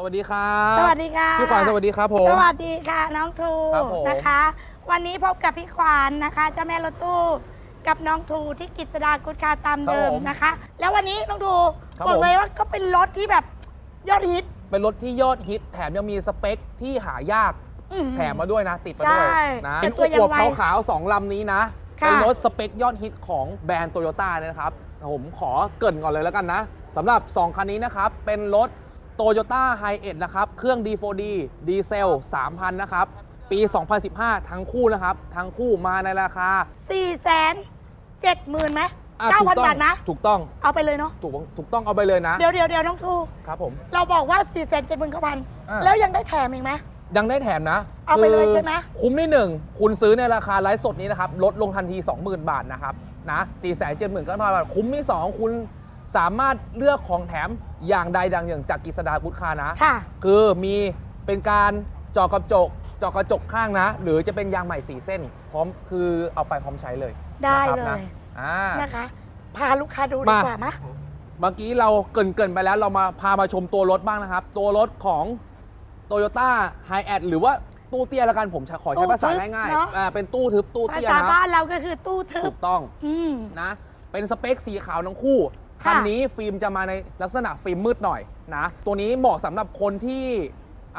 สวัสดีครับสวัสดีค่ะพี่ขวัญสวัสดีครับผมสวัสดีค่ะน้องทูครับผมนะคะ วันนี้พบกับพี่ขวัญนะคะเจ้าแม่รถตู้กับน้องทูที่กิจสดากุศคาตามเดิมนะคะ แล้ววันนี้น้องทูครับบอกผมเลยว่าก็เป็นรถที่แบบยอดฮิต เป็นรถที่ยอดฮิต แถมยังมีสเปคที่หายากอื้อหือแถมมาด้วยนะ ติดมาด้วยใช่นะเป็เป็นนตัวอยังวบไวๆขาวๆสองลำนี้นะค่ะเป็นรถสเปคยอดฮิตของแบรนด์โตโยต้าเนี่ยนะครับ ผมขอเกรินก่อนเลยแล้วกันนะสำหรับ 2 คันนี้นะครับ เป็นรถ Toyota h i เ e นะครับ เครื่อง D4D ดีเซล 3,000 นะครับ ปี 2015 ทั้งคู่นะครับ ทั้งคู่มาในราคาสี่แสนเจ็ดหมื่นไหมอะเก้าถูพันต้องบาทนะ ถูกต้อง เอาไปเลยเนาะถูกถูกต้องเอาไปเลยนะ เดี๋ยวเดี๋ยวเดี๋ยวน้องทู ครับผม เราบอกว่า4ี่แสนเจ็ดหมื่นเก้าพันอ่า แล้วยังได้แถมอีกไหม ยังได้แถมนะเอาไปเลยคือใช่ไหม คุ้มที่หนึ่งคุณซื้อในราคาไลฟ์สดนี้นะครับ ลดลงทันที 20,000 บาทนะครับ นะ4 7 9 0 0 0บาท คุ้มที่ 2 คุณ สามารถเลือกของแถมอย่างใดดังอย่างจากกิษดาพุทธคานะ ค่ะ คือมีเป็นการเจอกระจกเจอกระจกข้างนะ หรือจะเป็นยางใหม่4เส้น พร้อมคือเอาไปพร้อมใช้เลยได้นะครับเลยนะอ่านะคะ พาลูกค้าดูดีมากว่าไหมเมื่อกี้เราเกรินเกรินไปแล้วเรามาพามาชมตัวรถบ้างนะครับ ตัวรถของ Toyota h i แอดหรือว่าตู้เตี้ยละกันผมขอใช้ภาษาง่ายๆอ่าเป็นตู้ทึบตู้ภาเตี้ยษานะบ้านเราก็คือตู้ทึถูบกต้องอืม นะ เป็นสเปคสีขาวทั้งคู่ ค่ะคันนี้ฟิล์มจะมาในลักษณะฟิล์มมืดหน่อยนะ ตัวนี้เหมาะสำหรับคนที่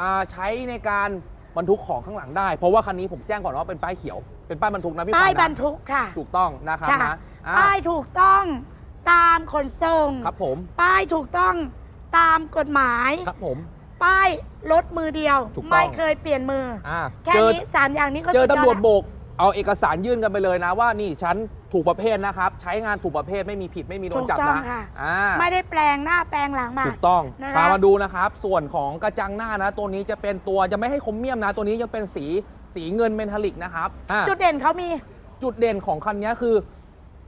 อ่าใช้ในการบรรทุกของข้างหลังได้ เพราะว่าคันนี้ผมแจ้งก่อนว่าเป็นป้ายเขียว เป็นป้ายบรรทุกนะพี่ป้ายขวัญนะบรรทุกค่ะ ถูกต้องนะครับค่ะนะอ่าป้ายถูกต้องตามขนส่งครับผม ป้ายถูกต้องตามกฎหมายครับผม ป้ายรถมือเดียวถูกต้องไม่เคยเปลี่ยนมืออ่าแค่เจอนี้สามอย่างนี้ก็เจอสุดยตำรวจแล้โบกเอาเอกสารยื่นกันไปเลยนะว่านี่ฉัน ถูกประเภทนะครับ ใช้งานถูกประเภทไม่มีผิดไม่มีโดนจับถูกต้องนะค่ะ อ่าไม่ได้แปลงหน้าแปลงหลังมา ถูกต้องนะคะ พามาดูนะครับ ส่วนของกระจังหน้านะ ตัวนี้จะเป็นตัวจะไม่ให้คมเมียมนะ ตัวนี้ยังเป็นสีสีเงินเมทัลลิกนะครับอ่า จุดเด่นเขามี จุดเด่นของคันนี้คือ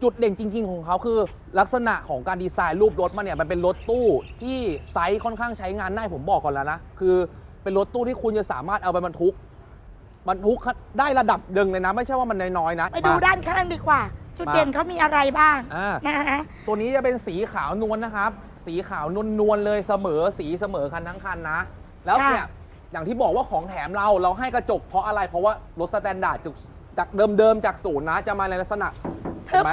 จุดเด่นจริง ๆ ของเขาคือ ลักษณะของการดีไซน์รูปรถมันเนี่ยมันเป็นรถตู้ที่ไซส์ค่อนข้างใช้งานได้ผมบอกก่อนแล้วนะ คือเป็นรถตู้ที่คุณจะสามารถเอาไปบรรทุกบรรทุกได้ระดับหนึ่งเลยนะ ไม่ใช่ว่ามันน้อยๆนะไปดูมาด้านข้างดีกว่า จุดมาเด่นเขามีอะไรบ้างอ่า นะคะตัวนี้จะเป็นสีขาวนวลนะครับ สีขาวนวลนวลๆเลยเสมอสีเสมอคันทั้งคันนะ แล้วเนี่ยอย่างที่บอกว่าของแถมเราเราให้กระจกเพราะอะไรเพราะว่ารถสแตนดาร์ดจากเดิมๆจากศูนย์นะจะมาในลักษณะทึเห็นบไหม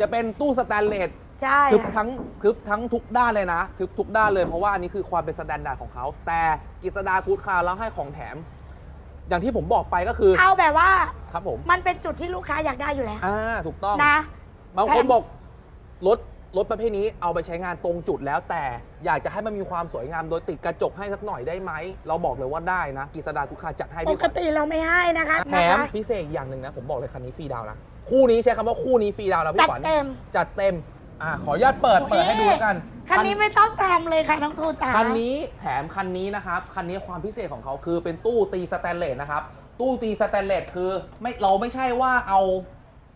จะเป็นตู้สแตนเลสใช่ทึบค่ะทั้งทึบทั้งทุกด้านเลยนะทึบทุกด้านเลยเพราะว่าอันนี้คือความเป็นสแตนดาร์ดของเขาแต่กิษดากูดคาร์แล้วให้ของแถม อย่างที่ผมบอกไปก็คือเอาแบบว่า ครับผมมันเป็นจุดที่ลูกค้าอยากได้อยู่แล้วอ่าถูกต้องนะบางคนแถมบอกรถรถประเภทนี้เอาไปใช้งานตรงจุดแล้ว แต่อยากจะให้มันมีความสวยงามโดยติดกระจกให้สักหน่อยได้ไหม เราบอกเลยว่าได้นะกิษดากุคาจัดให้ปพี่กติเราไม่ให้นะคะแถมนะคะพิเศษอีกอย่างหนึ่งนะ ผมบอกเลยคันนี้ฟรีดาวน์นะคู่นี้ใช้คำว่าคู่นี้ฟรีดาวน์นะจัพี่ดขวัญเต็มจัดเต็มอ่าขออนุญาตเปิดเปิดให้ดูแล้วกัน คันนี้ไม่ต้องทำเลยค่ะน้องทูจ๋า คันนี้แถมคันนี้นะครับ คันนี้ความพิเศษของเขาคือเป็นตู้ตีสแตนเลสนะครับ ตู้ตีสแตนเลสคือไม่เราไม่ใช่ว่าเอา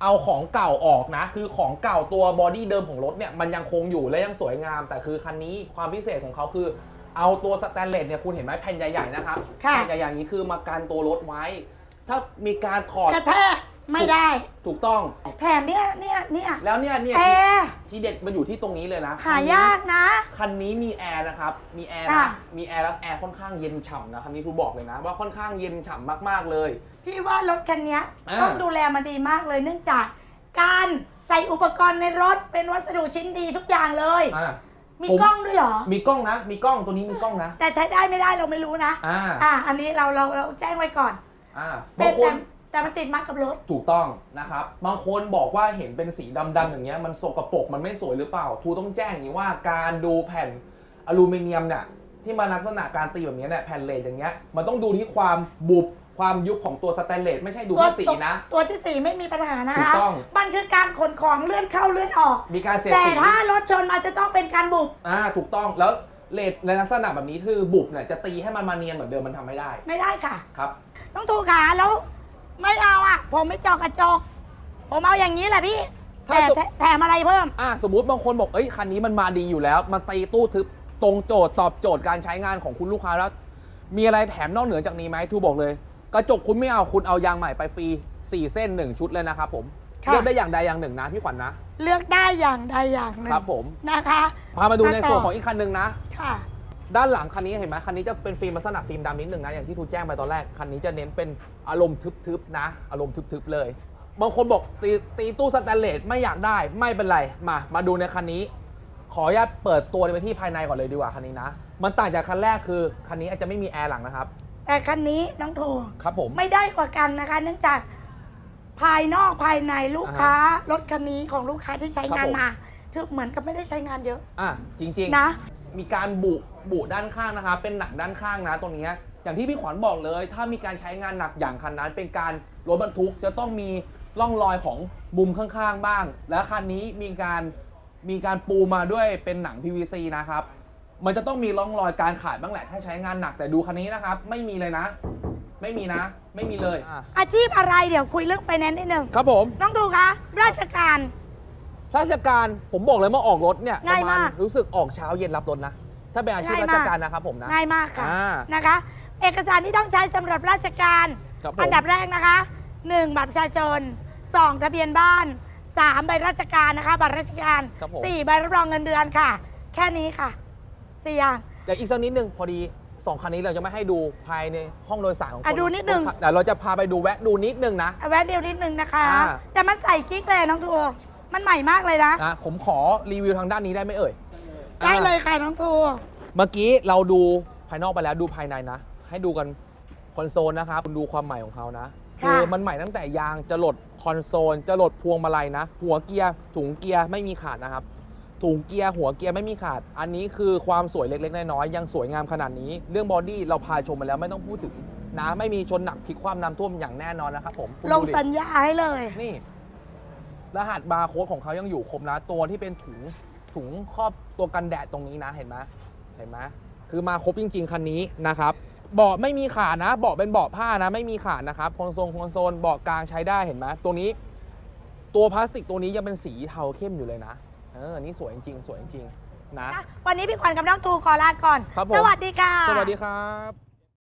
เอาของเก่าออกนะ คือของเก่าตัวบอดี้เดิมของรถเนี่ยมันยังคงอยู่และยังสวยงาม แต่คือคันนี้ความพิเศษของเขาคือ เอาตัวสแตนเลสเนี่ยคุณเห็นไหมแผ่นใหญ่ๆนะครับค่ะ แผ่นใหญ่ๆอย่างนี้คือมากันตัวรถไว้ ถ้ามีการถอด กระแทก ไม่ได้ ถูกต้อง แถมเนี่ยเนี่ยเนี่ยแล้วเนี่ยเนี่ยแอร์ ที่เด็ดมันอยู่ที่ตรงนี้เลยนะหายากนะ คันนี้มีแอร์นะครับ มีแอร์ค่ะนะมีแอร์แล้วแอร์ค่อนข้างเย็นฉ่ำนะคันนี้ทูบอกเลยนะ ว่าค่อนข้างเย็นฉ่ำมากๆเลย พี่ว่ารถคันเนี้ยอ่า ต้องดูแลมาดีมากเลยเนื่องจาก การใส่อุปกรณ์ในรถเป็นวัสดุชิ้นดีทุกอย่างเลย อ่ามีผม กล้องด้วยเหรอ มีกล้องนะ มีกล้องตัวนี้มีกล้องนะ แต่ใช้ได้ไม่ได้เราไม่รู้นะ อ่า อ่าอันนี้เราเราเราแจ้งไว้ก่อน อ่าเป็บานงคแต่นแต่ มันติดมากับรถ ถูกต้องนะครับ บางคนบอกว่าเห็นเป็นสีดำๆอย่างเงี้ยมันสกปรกมันไม่สวยหรือเปล่าทูต้องแจ้งอย่างนี้ว่าการดูแผ่นอลูมิเนียมเนี่ยที่มาลักษณะการตีแบบเนี้ยเนี่ยแผ่นเลสอย่างเงี้ยมันต้องดูที่ความบุบความยุบของตัวสแตนเลสไม่ใช่ดูที่สีนะ ตัวที่สี่ไม่มีปัญหานะถูคะกต้อง มันคือการขนของเลื่อนเข้าเลื่อนออก มีการเสียดแต่สี ถ้ารถชนอาจจะต้องเป็นการบุบอ่าถูกต้องแล้วเลดในลักษณะแบบนี้คือบุบเนี่ยจะตีให้มันมาเนียนเหมือนเดิมมันทำไม่ได้ไม่ได้ค่ะ ครับ ต้องถูกขาแล้ว ไม่เอาอะ ผมไม่เจอกระจก ผมเอาอย่างนี้แหละพี่ถ้าแต่จกแถแถมอะไรเพิ่ม อ่าสมมุติบางคนบอกเอ้ยคันนี้มันมาดีอยู่แล้ว มันตีตู้ทึบตรงโจทย์ตอบโจทย์การใช้งานของคุณลูกค้าแล้ว มีอะไรแถมนอกเหนือจากนี้ไหมทูบอกเลย กระจกคุณไม่เอาคุณเอายางใหม่ไปฟรี4เส้น 1 ชุดเลยนะครับผมค่ะ เลือกได้อย่างใดอย่างหนึ่งนะพี่ขวัญนะเลือกได้อย่างใดอย่างหนึ่งครับผมนะคะ พามาดูในมาต่อส่วนของอีกคันหนึ่งนะ ค่ะ ด้านหลังคันนี้เห็นไหมคันนี้จะเป็นฟิล์มลักษณะฟิล์มดำนิดหนึ่งนะอย่างที่ทูแจ้งไปตอนแรกคันนี้จะเน้นเป็นอารมณ์ทึบๆนะ อารมณ์ทึบๆเลย บางคนบอกตีตีตู้สแตนเลสไม่อยากได้ไม่เป็นไรมามาดูในคันนี้ ขออนุญาตเปิดตัวไปที่ภายในก่อนเลยดีกว่าคันนี้นะ มันต่างจากคันแรกคือคันนี้อาจจะไม่มีแอร์หลังนะครับแต่คันนี้น้องทูครับผมไม่ได้กว่ากันนะคะ เนื่องจากภายนอกภายในลูกค้ารถคันนี้ของลูกค้าที่ใช้งานมาถือเหมือนกับไม่ได้ใช้งานเยอะอะจริงๆนะ มีการบุบุด้านข้างนะคะ เป็นหนังด้านข้างนะตรงเนี้ยอย่างที่พี่ขวัญบอกเลย ถ้ามีการใช้งานหนักอย่างคันนั้น เป็นการรถบรรทุกจะต้องมีร่องรอยของมุมข้างๆบ้าง และคันนี้มีการมีการปูมาด้วยเป็นหนัง PVC นะครับ มันจะต้องมีร่องรอยการขาดบ้างแหละ ถ้าใช้งานหนักแต่ดูคันนี้นะครับ ไม่มีเลยนะ ไม่มีนะ ไม่มีเลยอะอาชีพอะไรเดี๋ยวคุยเรื่องไฟแนนซ์นิดหนึ่งครับผม น้องทูคะ ราชการ ราชการผมบอกเลยว่าออกรถเนี่ยง่ายประมากรู้สึกออกเช้าเย็นรับรถนะ ถ้าเป็นอาชีพง่ายรามากชการนะครับผมนะ ง่ายมากค่ะอ่านะคะ เอกสารที่ต้องใช้สำหรับราชการ ครับผม อันดับแรกนะคะ 1. บัตรประชาชน 2. ทะเบียนบ้าน 3. ใบราชการนะคะบัตรราชการ ครับผม 4. ใบรับรองเงินเดือนค่ะ แค่นี้ค่ะสี่อย่าง เดี๋ยวอีกสักนิดนึงพอดีสองคันนี้เราจะไม่ให้ดูภายในห้องโดยสารของคอะดูนิดนึง เดี๋ยวเราจะพาไปดูแวะดูนิดนึงนะเอาแวะเดียวนิดนึงนะคะ อ่า แต่มันใส่กิ๊กเลยน้องทู มันใหม่มากเลยนะ นะผมขอรีวิวทางด้านนี้ได้ไหมเอ่ยได้เลยอ่าค่ะน้องทูเมื่อกี้เราดูภายนอกไปแล้วดูภายในนะ ให้ดูกันคอนโซลนะครับคุณดูความใหม่ของเขานะคือมันใหม่ตั้งแต่ยางจะหลดคอนโซลจะหลดพวงมาลัยนะ หัวเกียร์ถุงเกียร์ไม่มีขาดนะครับ ถุงเกียร์หัวเกียร์ไม่มีขาด อันนี้คือความสวยเล็กๆน้อยๆยังสวยงามขนาดนี้ เรื่องบอดี้เราพาชมมาแล้วไม่ต้องพูดถึงนะไม่มีชนหนักพลิกความน้ำท่วมอย่างแน่นอนนะครับผมคุณลงดูดิสัญญาให้เลย นี่ รหัสบาร์โค้ดของเขายังอยู่ครบนะตัวที่เป็นถุงถุงครอบตัวกันแดดตรงนี้นะเห็นไหมเห็นไหมคือมาครบจริง ๆคันนี้นะครับเบาะไม่มีขาดนะเบาะเป็นเบาะผ้านะ ไม่มีขาดนะครับคอนโซลคอนโซลเบาะกลางใช้ได้เห็นไหมตัวนี้ ตัวพลาสติกตัวนี้ยังเป็นสีเทาเข้มอยู่เลยนะเออนี่สวยจริงๆสวยจริงๆนะ วันนี้พี่ขวัญกับน้องทูขอลาก่อน ครับผม สวัสดีค่ะ สวัสดีครับ